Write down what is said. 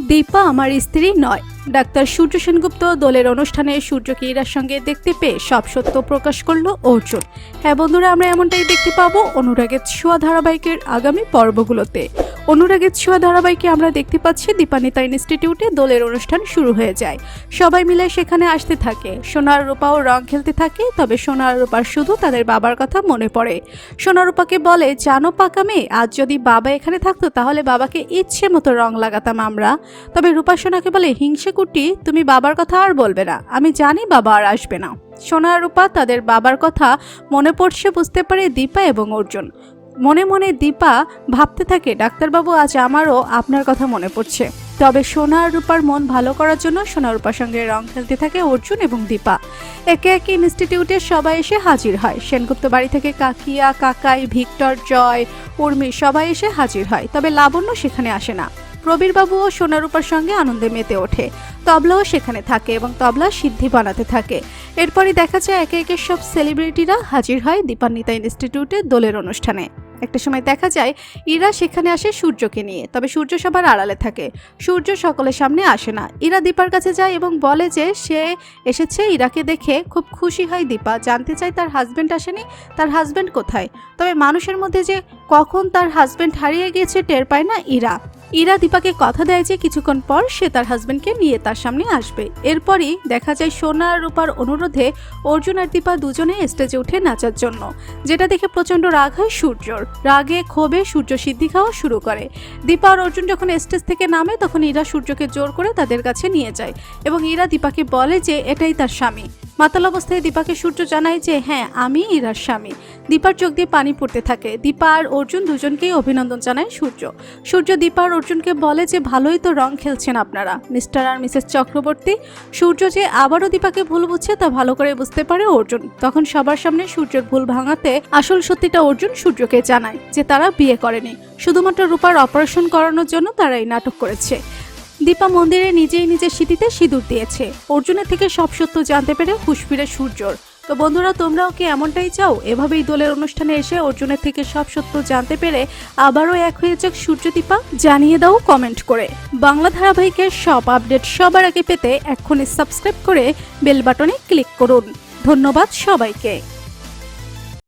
দীপা আমার স্ত্রী নয়। ডাক্তার সূর্য সেনগুপ্ত দলের অনুষ্ঠানে সূর্য ইরার সঙ্গে দেখতে পেয়ে সব সত্য প্রকাশ করল অর্জুন। হ্যাঁ বন্ধুরা, আমরা এমনটাই দেখতে পাবো অনুরাগের ছোঁয়া ধারাবাহিকের আগামী পর্বগুলোতে। অনুরাগের ছোঁয়া ধারাবাহিকে আমরা দেখতে পাচ্ছি দীপানিতা ইনস্টিটিউটে দোলের অনুষ্ঠান শুরু হয়ে যায়। সবাই মিলে সেখানে আসতে থাকে। সোনার রূপাও রং খেলতে থাকে, তবে সোনার রূপার শুধু তাদের বাবার কথা মনে পড়ে। সোনার রূপাকে বলে, জানো পাকা মেয়ে, আজ যদি বাবা এখানে থাকতো, তাহলে বাবাকে ইচ্ছে মতো রং লাগাতাম আমরা। তবে রূপা সোনাকে বলে, হিংসে কুটি তুমি বাবার কথা আর বলবে না। আমি জানি বাবা আর আসবে না। সোনা রূপা তাদের বাবার কথা মনে পড়ছে বুঝতে পারে দীপা এবং অর্জুন। মনে মনে দীপা ভাবতে থাকে, ডাক্তারবাবু, আজ আমারও আপনার কথা মনে পড়ছে। তবে সোনা রূপার মন ভালো করার জন্য সোনা রূপার সঙ্গে রং খেলতে থাকে অর্জুন এবং দীপা। একে একে ইনস্টিটিউটের সবাই এসে হাজির হয়। সেনগুপ্ত বাড়ি থেকে কাকিয়া, কাকাই, ভিক্টর, জয়, উর্মি সবাই এসে হাজির হয়। তবে লাবণ্য সেখানে আসে না। প্রবীরবাবু ও সোনারূপার সঙ্গে আনন্দে মেতে ওঠে। তবলাও সেখানে থাকে এবং তবলা সিদ্ধি বানাতে থাকে। এরপরই দেখা যায় একে একে সব সেলিব্রিটিরা হাজির হয় দীপান্বিতা ইনস্টিটিউটে দোলের অনুষ্ঠানে। একটা সময় দেখা যায় ইরা সেখানে আসে সূর্যকে নিয়ে, তবে সূর্য সবার আড়ালে থাকে। সূর্য সকলের সামনে আসে না। ইরা দীপার কাছে যায় এবং বলে যে সে এসেছে ইরাকে দেখে খুব খুশি হয় দীপা। জানতে চায় তার হাজবেন্ড আসেনি, তার হাজবেন্ড কোথায়? তবে মানুষের মধ্যে যে কখন তার হাজবেন্ড হারিয়ে গিয়েছে টের পায় না ইরা। ইরা দীপাকে কথা দেয় যে কিছুক্ষণ পর সে তার হাজবেন্ডকে নিয়ে তার সামনে আসবে। এরপরই দেখা যায় সোনা আর রূপার অনুরোধে অর্জুন আর দীপা দুজনে স্টেজে উঠে নাচার জন্য, যেটা দেখে প্রচণ্ড রাগ হয় সূর্যর। রাগে, ক্ষোভে সূর্য সিদ্ধি খাওয়া শুরু করে। দীপা আর অর্জুন যখন স্টেজ থেকে নামে, তখন ইরা সূর্যকে জোর করে তাদের কাছে নিয়ে যায় এবং ইরা দীপাকে বলে যে এটাই তার স্বামী। মাতাল অবস্থায় দীপাকে সূর্য জানায় যে হ্যাঁ আমি ইরার স্বামী। দীপার চোখ দিয়ে পানি পড়তে থাকে। দীপা আর অর্জুন দুজনকেই অভিনন্দন জানায় সূর্য। সূর্য দীপা আর অর্জুনকে বলে যে, ভালোই তো রং খেলছেন আপনারা। মিস্টার আর মিসেস চক্রবর্তী, সূর্য যে আবারও দীপাকে ভুল বুঝছে, তা ভালো করে বুঝতে পারে অর্জুন। তখন সবার সামনে সূর্যের ভুল ভাঙাতে আসল সত্যিটা অর্জুন সূর্যকে জানায় যে, তারা বিয়ে করেনি। শুধুমাত্র রূপার অপারেশন করানোর জন্য তারা এই নাটক করেছে। দীপা মন্দিরে নিজেই নিজের স্মৃতিতে সিঁদুর দিয়েছে। অর্জুনের থেকে সব সত্য জানতে পেরে হুশ ফিরে সূর্যর। তো বন্ধুরা, তোমরাও কি এমনটাই চাও? এভাবেই দলের অনুষ্ঠানে এসে অর্জুনের থেকে সব সত্য জানতে পেরে আবারও এক হয়ে যাক সূর্যদীপা? জানিয়ে দাও কমেন্ট করে। বাংলা ধারাবাহিকের সব আপডেট সবার আগে পেতে এক্ষুনি সাবস্ক্রাইব করে বেল বাটনে ক্লিক করুন। ধন্যবাদ সবাইকে।